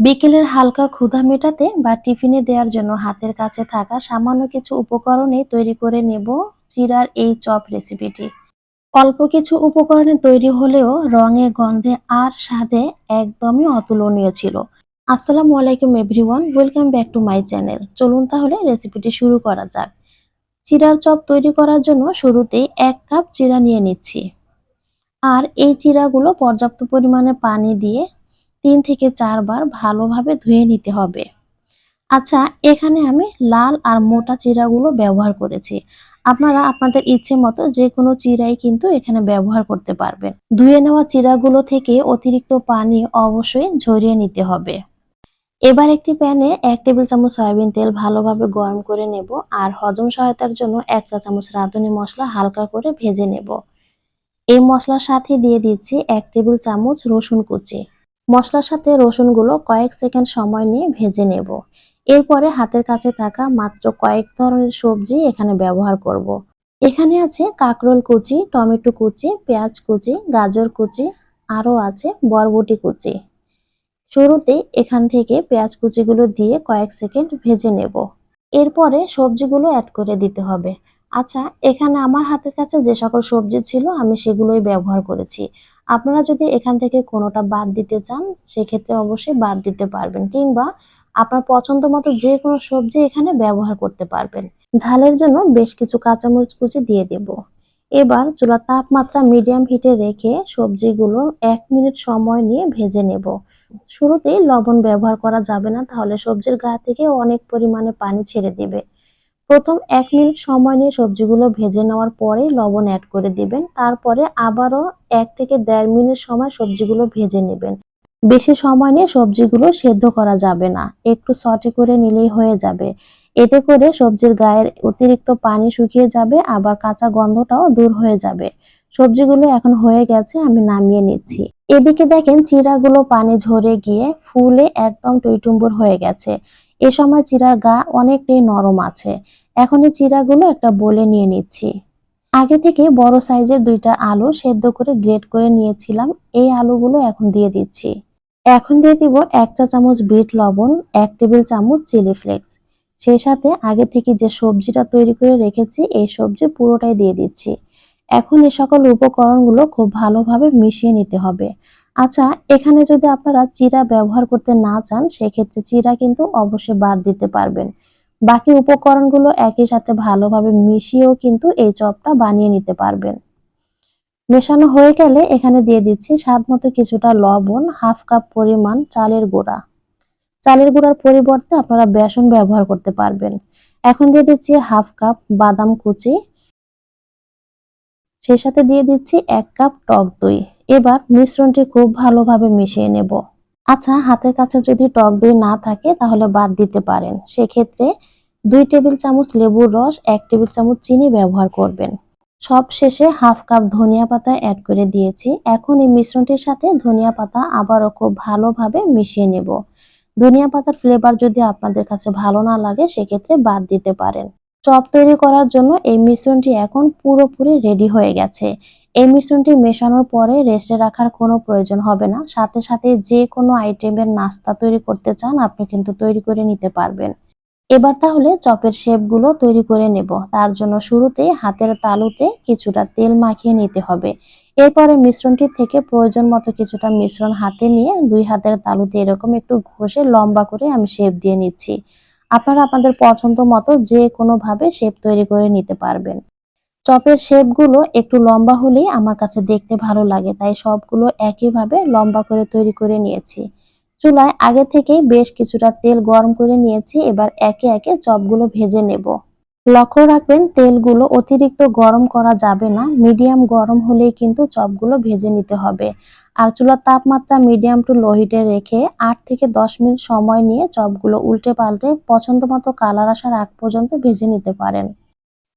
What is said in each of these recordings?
বিকেলের হালকা ক্ষুধা মেটাতে বা টিফিনে দেওয়ার জন্য হাতের কাছে থাকা সামান্য কিছু উপকরণে তৈরি করে নেব চিরার এই চপ রেসিপিটি। অল্প কিছু উপকরণে তৈরি হলেও রঙে গন্ধে আর স্বাদে একদমই অতুলনীয় ছিল। আসসালামু আলাইকুম everyone, welcome back to my channel. চলুন তাহলে রেসিপিটি শুরু করা যাক। চিড়ার চপ তৈরি করার জন্য শুরুতেই এক কাপ চিরা নিয়ে নিচ্ছি। আর এই চিরাগুলো পর্যাপ্ত পরিমাণে পানি দিয়ে তিন থেকে চারবার ভালোভাবে ধুয়ে নিতে হবে। আচ্ছা এখানে আমি লাল আর মোটা চিরাগুলো ব্যবহার করেছি। আপনারা আপনাদের ইচ্ছে মতো যে কোনো চিরাই কিন্তু এখানে ব্যবহার করতে পারবেন। ধুয়ে নেওয়া চিরাগুলো থেকে অতিরিক্ত পানি অবশ্যই ঝরিয়ে নিতে হবে। এবার একটি প্যানে এক টেবিল চামচ সয়াবিন তেল ভালোভাবে গরম করে নেব আর হজম সহায়তার জন্য এক চা চামচ রাঁধুনি মশলা হালকা করে ভেজে নেব। এই মশলার সাথে দিয়ে দিচ্ছি এক টেবিল চামচ রসুন কুচি। মশলার সাথে রসুনগুলো কয়েক সেকেন্ড সময় নিয়ে ভেজে নেব। এরপরে হাতের কাছে থাকা মাত্র কয়েক ধরনের সবজি এখানে ব্যবহার করব। এখানে আছে কাকরোল কুচি, টমেটো কুচি, পেঁয়াজ কুচি, গাজর কুচি, আরও আছে বরবটি কুচি। শুরুতেই এখান থেকে পেঁয়াজ কুচিগুলো দিয়ে কয়েক সেকেন্ড ভেজে নেব। এরপরে সবজিগুলো অ্যাড করে দিতে হবে। আচ্ছা এখানে আমার হাতের কাছে যে সকল সবজি ছিল আমি সেগুলোই ব্যবহার করেছি। আপনারা যদি এখান থেকে কোনোটা বাদ দিতে চান, সেক্ষেত্রে অবশ্যই বাদ দিতে পারবেন কিংবা আপনার পছন্দ মতো যে কোনো সবজি এখানে ব্যবহার করতে পারবেন। ঝালের জন্য বেশ কিছু কাঁচামরিচ কুচি দিয়ে দেব। এবার চুলার তাপমাত্রা মিডিয়াম হিটে রেখে সবজিগুলো এক মিনিট সময় নিয়ে ভেজে নেব। শুরুতেই লবণ ব্যবহার করা যাবে না, তাহলে সবজির গা থেকে অনেক পরিমাণে পানি ছেড়ে দিবে। প্রথম এক মিনিট সময় নিয়ে সবজিগুলো ভেজে নেওয়ার পরে লবণ অ্যাড করে দিবেন। তারপরে আবারও এক থেকে দেড় মিনিট সময় সবজিগুলো ভেজে নেবেন। বেশি সময় নিয়ে সবজিগুলো সেদ্ধ করা যাবে না। একটু সটে করে নিলেই হয়ে যাবে। এতে করে সবজির গায়ের অতিরিক্ত পানি শুকিয়ে যাবে, আবার কাঁচা গন্ধটাও দূর হয়ে যাবে। সবজিগুলো এখন হয়ে গেছে, আমি নামিয়ে নিচ্ছি। এদিকে দেখেন চিরাগুলো পানি ঝরে গিয়ে ফুলে একদম টইটুম্বুর হয়ে গেছে। এ সময় চিরার গা অনেকটাই নরম আছে। এখন এই চিরাগুলো একটা বলে নিয়ে নিচ্ছি। আগে থেকে বড় সাইজের দুইটা আলু সেদ্ধ করে গ্রেট করে নিয়েছিলাম। এই আলুগুলো এখন দিয়ে দিচ্ছি। এখন দিয়ে দিব এক চা চামচ বিট লবণ, এক টেবিল চামচ চিলি ফ্লেক্স। সেই সাথে আগে থেকে যে সবজিটা তৈরি করে রেখেছি, এই সবজি পুরোটাই দিয়ে দিচ্ছি। এখন এই সকল উপকরণগুলো খুব ভালোভাবে মিশিয়ে নিতে হবে। আচ্ছা এখানে যদি আপনারা চিরা ব্যবহার করতে না চান, সেক্ষেত্রে চিরা কিন্তু অবশ্যই বাদ দিতে পারবেন। বাকি উপকরণগুলো একই সাথে ভালোভাবে মিশিয়েও কিন্তু এই চপটা বানিয়ে নিতে পারবেন। মেশানো হয়ে গেলে এখানে দিয়ে দিচ্ছি স্বাদ মতো কিছুটা লবণ, হাফ কাপ পরিমাণ চালের গুঁড়া। চালের গুঁড়ার পরিবর্তে আপনারা বেসন ব্যবহার করতে পারবেন। এখন দিয়ে দিচ্ছি হাফ কাপ বাদাম কুচি। সেই সাথে দিয়ে দিচ্ছি এক কাপ টক দই। এবার মিশ্রণটি খুব ভালোভাবে মিশিয়ে নেব। আচ্ছা হাতের কাছে যদি টক দই না থাকে তাহলে বাদ দিতে পারেন। সেক্ষেত্রে দুই টেবিল চামচ লেবুর রস, এক টেবিল চামচ চিনি ব্যবহার করবেন। সব শেষে হাফ কাপ ধনিয়া পাতা অ্যাড করে দিয়েছি। এখন এই মিশ্রণটির সাথে ধনিয়া পাতা আবারও খুব ভালোভাবে মিশিয়ে নেব। ধনিয়া পাতার ফ্লেভার যদি আপনাদের কাছে ভালো না লাগে, সেক্ষেত্রে বাদ দিতে পারেন। চপ তৈরি করার জন্য এই মিশ্রণটি এখন পুরোপুরি রেডি হয়ে গেছে। এই মিশ্রণটি মেশানোর পরে রেস্টে রাখার কোনো প্রয়োজন হবে না। সাথে সাথে যে কোনো আইটেমের নাস্তা তৈরি করতে চান, আপনি কিন্তু তৈরি করে নিতে পারবেন। এবার তাহলে চপের শেপগুলো তৈরি করে নেব। তার জন্য শুরুতে হাতের তালুতে কিছুটা তেল মাখিয়ে নিতে হবে। এরপরে মিশ্রণটি থেকে প্রয়োজন মতো কিছুটা মিশ্রণ হাতে নিয়ে দুই হাতের তালুতে এরকম একটু ঘষে লম্বা করে আমি শেপ দিয়ে নিচ্ছি। আপনারা আপনাদের পছন্দ মতো যে কোনোভাবে শেপ তৈরি করে নিতে পারবেন। চপের শেপগুলো একটু লম্বা হলেই আমার কাছে দেখতে ভালো লাগে, তাই সবগুলো একইভাবে লম্বা করে তৈরি করে নিয়েছি। চুলায় আগে থেকেই বেশ কিছুটা তেল গরম করে নিয়েছি, এবার একে একে চপগুলো ভেজে নেব। লক্ষ্য রাখবেন, তেলগুলো অতিরিক্ত গরম করা যাবে না, মিডিয়াম গরম হলেই কিন্তু চপগুলো ভেজে নিতে হবে। আর চুলার তাপমাত্রা মিডিয়াম টু লো হিটে রেখে আট থেকে দশ মিনিট সময় নিয়ে চপগুলো উল্টে পাল্টে পছন্দ মতো কালার আসার আগ পর্যন্ত ভেজে নিতে পারেন।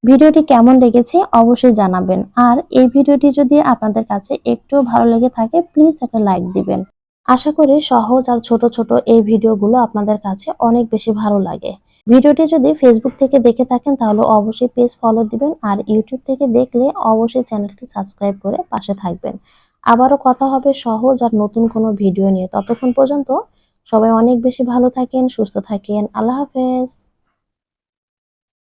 ভিডিওটি কেমন লেগেছে অবশ্যই জানাবেন। আর এই ভিডিওটি যদি আপনাদের কাছে একটু ভালো লেগে থাকে প্লিজ একটা লাইক দিবেন। আশা করি সহজ আর ছোট ছোট এই ভিডিওগুলো আপনাদের কাছে অনেক বেশি ভালো লাগে। ভিডিওটি যদি ফেসবুক থেকে দেখে থাকেন, তাহলে অবশ্যই পেজ ফলো দিবেন। আর ইউটিউব থেকে দেখলে অবশ্যই চ্যানেলটি সাবস্ক্রাইব করে পাশে থাকবেন। আবারও কথা হবে সহজ আর নতুন কোনো ভিডিও নিয়ে। ততক্ষণ পর্যন্ত সবাই অনেক বেশি ভালো থাকেন, সুস্থ থাকেন। আল্লাহ হাফেজ।